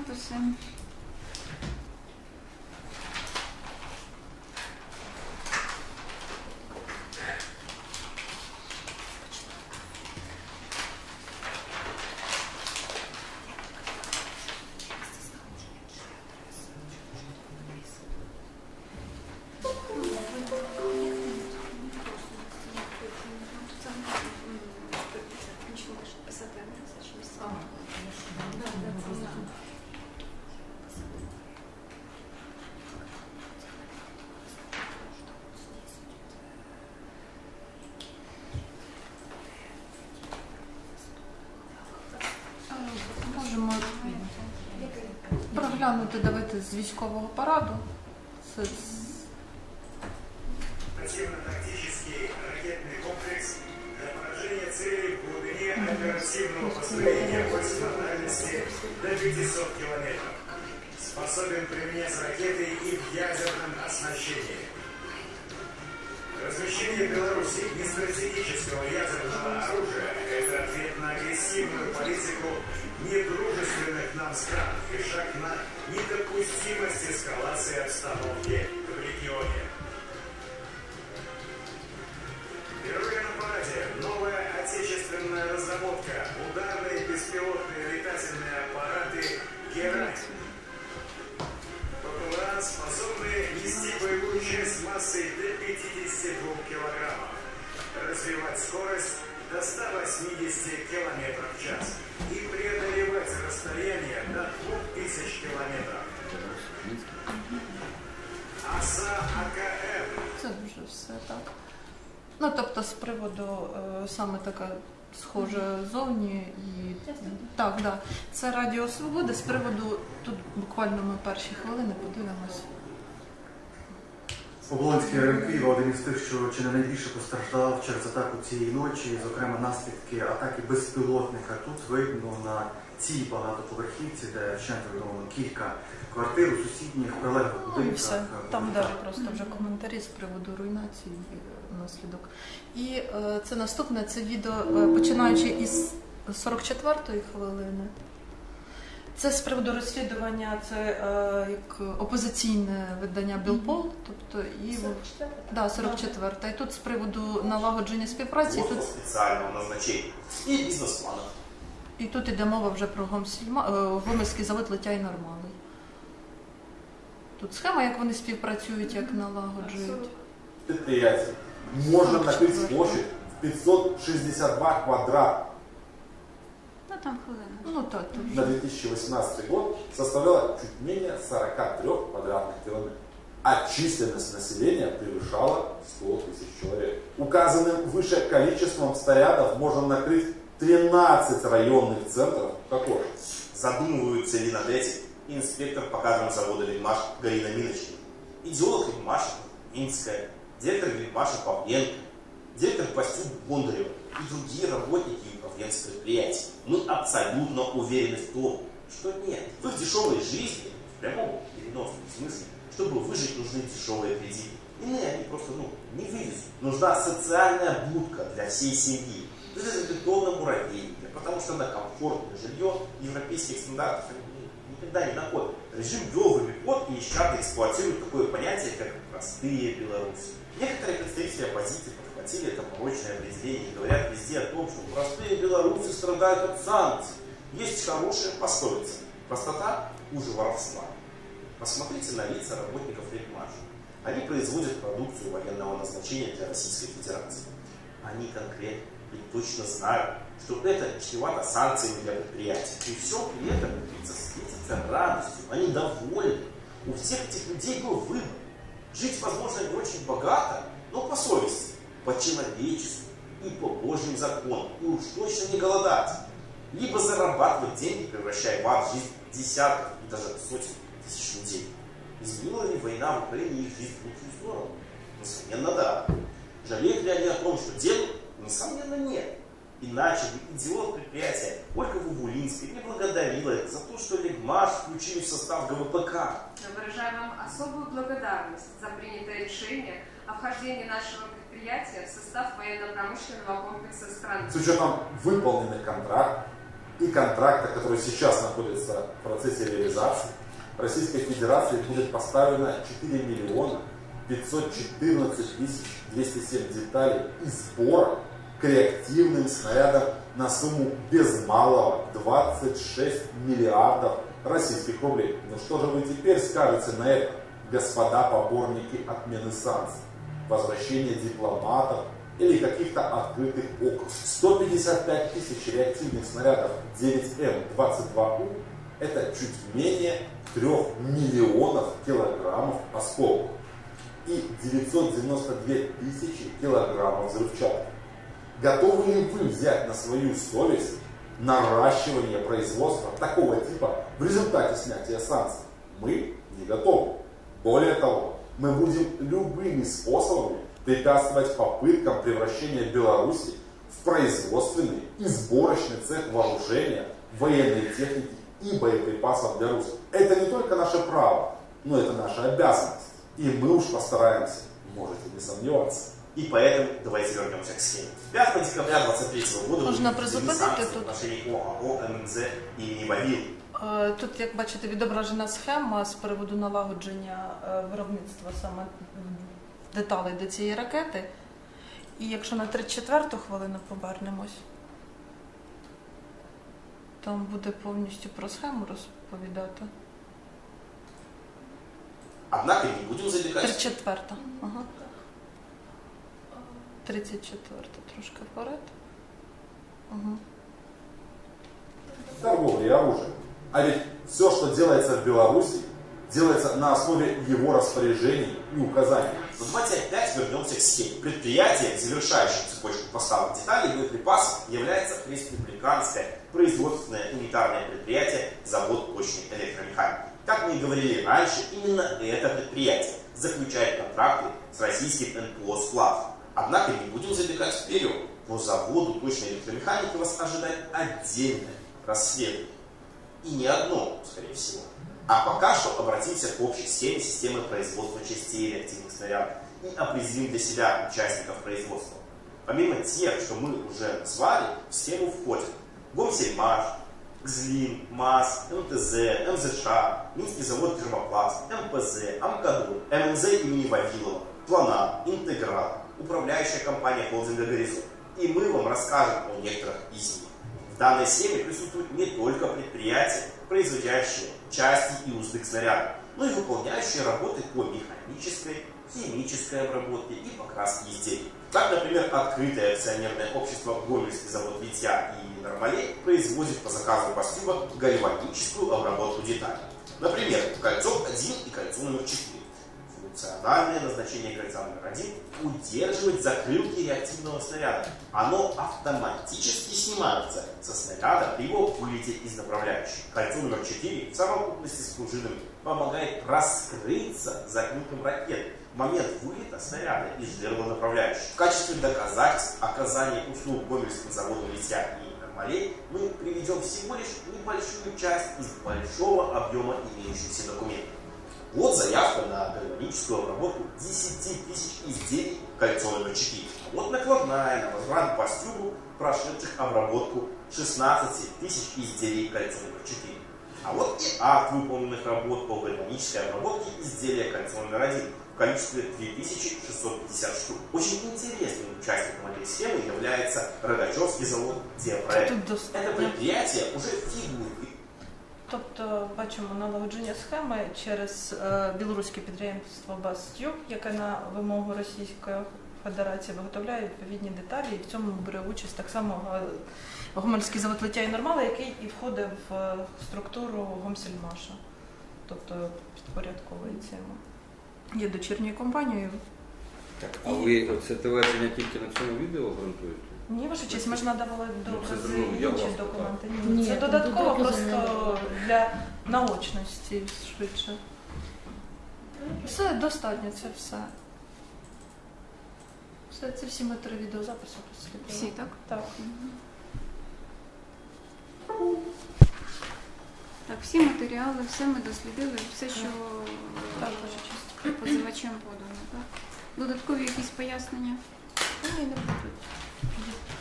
надписи. Проглянути, давайте з військового параду. Це Оперативно-тактический ракетный комплекс для поражения целей в глубине оперативного построения войск на дальности до 500 километров. Способен применять ракеты и в ядерном оснащении. Размещение Беларуси нестратегического ядерного оружия – это ответ на агрессивную политику недружественных нам стран и шаг на недопустимость эскалации обстановки в регионе. Все так. Ну, тобто, з приводу е, саме така схожа зовні і так, да. Це Радіо Свобода. З приводу тут буквально ми перші хвилини подивимось. Оболонський район Києва один із тих, що чи не найбільше постраждав через атаку цієї ночі, зокрема наслідки атаки безпілотника. Тут видно на цій багатоповерхівці, де вщент руйновано кілька квартир у сусідніх прилеглих Ну і будинках. все. Там далі просто вже коментарі з приводу руйнації е, наслідок. І е, це наступне це відео, е, починаючи із 44-ї хвилини. Це з приводу розслідування, це е, як опозиційне видання Білпол, тобто і 44-та? да, 44-та. І тут з приводу налагодження співпраці, і тут, Просто специального назначения и бизнес-планов. і тут іде мова вже про Гомсільма, е, Гомельський завод лиття й нормалий. Тут схема, як вони співпрацюють, як налагоджують. предприятий можно накрыть площадь в 562 квадрата Ну там хвилина. Ну так, тут на 2018 год составляла чуть менее 43 квадратных километров. А численность населения превышала 100 тысяч человек. Указанным выше количеством снарядов можно накрыть 13 районных центров Кокош. Задумываются ли над этим инспектор по кадрам завода «Лельмаш» Галина Миночкина, идеолог «Лельмаша» Минская, директор «Лельмаша» Павленко, директор «Пастюк» Бондарева и другие работники и управленцы предприятий. Мы абсолютно уверены в том, что нет, в их дешевой жизни, в прямом переносном смысле, чтобы выжить, нужны дешевые кредиты. Иные они просто ну, не вывезут. Нужна социальная будка для всей семьи. Это бетонное муравейники, потому что на комфортное жилье европейских стандартов никогда не находят. Режим ввел в обиход и нещадно эксплуатирует такое понятие, как простые белорусы. Некоторые представители оппозиции подхватили это порочное определение и говорят везде о том, что простые белорусы страдают от санкций. Есть хорошая пословица. Простота хуже воровства. Посмотрите на лица работников Рекмаша. Они производят продукцию военного назначения для Российской Федерации. Они конкретно и точно знают, что это чревато санкциями для предприятий. И все при этом лица светятся радостью, они довольны. У всех этих людей был выбор. Жить, возможно, не очень богато, но по совести, по человечеству и по Божьим законам. И уж точно не голодать. Либо зарабатывать деньги, превращая в ад жизнь десятков и даже сотен тысяч людей. Изменила ли война в Украине их жизнь в лучшую сторону? Несомненно, да. Жалеют ли они о том, что делают? Несомненно, нет. Иначе бы идиот предприятия Ольга Вугулинская не благодарила их за то, что Легмаш включили в состав ГВПК. Мы выражаем вам особую благодарность за принятое решение о вхождении нашего предприятия в состав военно-промышленного комплекса страны. С учетом выполненных контрактов, и контракта, который сейчас находится в процессе реализации, Российской Федерации будет поставлено 4 миллиона 514 тысяч 207 деталей и сбора реактивным снарядам на сумму без малого 26 миллиардов российских рублей. Ну что же вы теперь скажете на это, господа поборники отмены санкций, возвращения дипломатов или каких-то открытых окон? 155 тысяч реактивных снарядов 9М22У это чуть менее 3 миллионов килограммов осколков и 992 тысячи килограммов взрывчатки. Готовы ли вы взять на свою совесть наращивание производства такого типа в результате снятия санкций? Мы не готовы. Более того, мы будем любыми способами препятствовать попыткам превращения Беларуси в производственный и сборочный цех вооружения, военной техники и боеприпасов для русских. Это не только наше право, но это наша обязанность. И мы уж постараемся, можете не сомневаться. И поэтому давайте вернемся к схеме. 5 декабря 23 года Можна призупинити тут? ОАО, МНЗ і Нівавіл. Е, Тут, як бачите, відображена схема з приводу налагодження е, виробництва саме деталей до цієї ракети. І якщо на 34-ту хвилину повернемось, там буде повністю про схему розповідати. Однако не будем забегать. 34-та. Ага. 34-та трошки вперед. Угу. торговли оружием. А ведь все, что делается в Беларуси, делается на основе его распоряжений и указаний. Но давайте опять вернемся к схеме. Предприятие, завершающее цепочку поставок деталей и боеприпасов, является республиканское производственное унитарное предприятие завод почной электромеханики. Как мы и говорили раньше, именно это предприятие заключает контракты с российским НПО «Сплав». Однако не будем забегать вперед. По заводу точной электромеханики вас ожидает отдельное расследование. И не одно, скорее всего. А пока что обратимся к общей схеме системы производства частей реактивных снарядов и определим для себя участников производства. Помимо тех, что мы уже назвали, в схему входят Гомсельмаш, ГЗЛИН, МАЗ, МТЗ, МЗШ, Минский завод Термопласт, МПЗ, Амкадур, МНЗ имени Вавилова, Плана, Интеграл, управляющая компания холдинга «Горизонт». И мы вам расскажем о некоторых из них. В данной схеме присутствуют не только предприятия, производящие части и узлы к но и выполняющие работы по механической, химической обработке и покраске изделий. Так, например, открытое акционерное общество «Гомельский завод литья и нормалей» производит по заказу Бастюба гальваническую обработку деталей. Например, кольцо 1 и кольцо номер 4. Функциональное назначение кольца номер 1 – удерживать закрылки реактивного снаряда. Оно автоматически снимается со снаряда при его вылете из направляющей. Кольцо номер 4 в совокупности с пружинами помогает раскрыться закрылкам ракеты в момент вылета снаряда из жерла направляющей. В качестве доказательств оказания услуг Гомельским заводом литья и нормалей мы приведем всего лишь небольшую часть из большого объема имеющихся документов. Вот заявка на гальваническую обработку 10 тысяч изделий кольцо номер 4. Вот накладная на возврат по стюбу, прошедших обработку 16 тысяч изделий кольцо номер 4. А вот и акт выполненных работ по гальванической обработке изделия кольцо номер 1 в количестве 2650 штук. Очень интересным участником этой схемы является Рогачевский завод Диапроект. Это предприятие уже фигурирует Тобто бачимо налагодження схеми через е, білоруське підприємство Бастюк, яке на вимогу Російської Федерації виготовляє відповідні деталі, і в цьому бере участь так само е, Гомельський завод лиття і нормала, який і входить в е, структуру Гомсельмаша, тобто підпорядковує цьому. Є дочірньою компанією. Так, а ви оце твердження тільки на цьому відео ґрунтуєте? Ні, ваша честь, ми ж надавали Ну, докази зрозуміло, я інші вас документи. Ні, Ні, це додатково просто для наочності швидше. Все достатньо, це все. Все, це всі метри відеозапису розслідували. Всі, так? Так. Так, всі матеріали, все ми дослідили, все, що Так, ваша честь. позивачем подано, так? Додаткові якісь пояснення?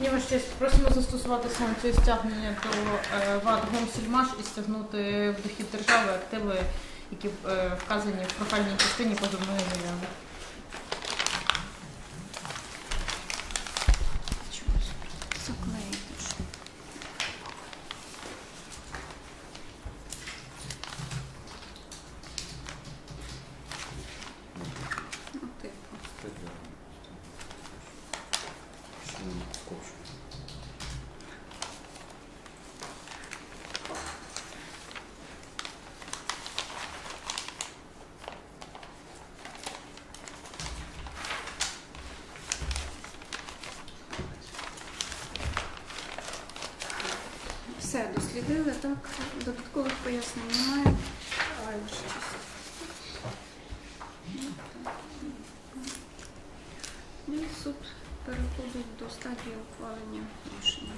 Ні, не ще просимо застосувати санкцію стягнення до е, ВАД Гомсільмаш і стягнути в дохід держави активи, які е, вказані в прохальній частині позовної заяви. Чогось заклеїти. ж. Ну, типу. Все дослідили, так? Додаткових пояснень немає. Честь. І суд переходить до стадії ухвалення рішення.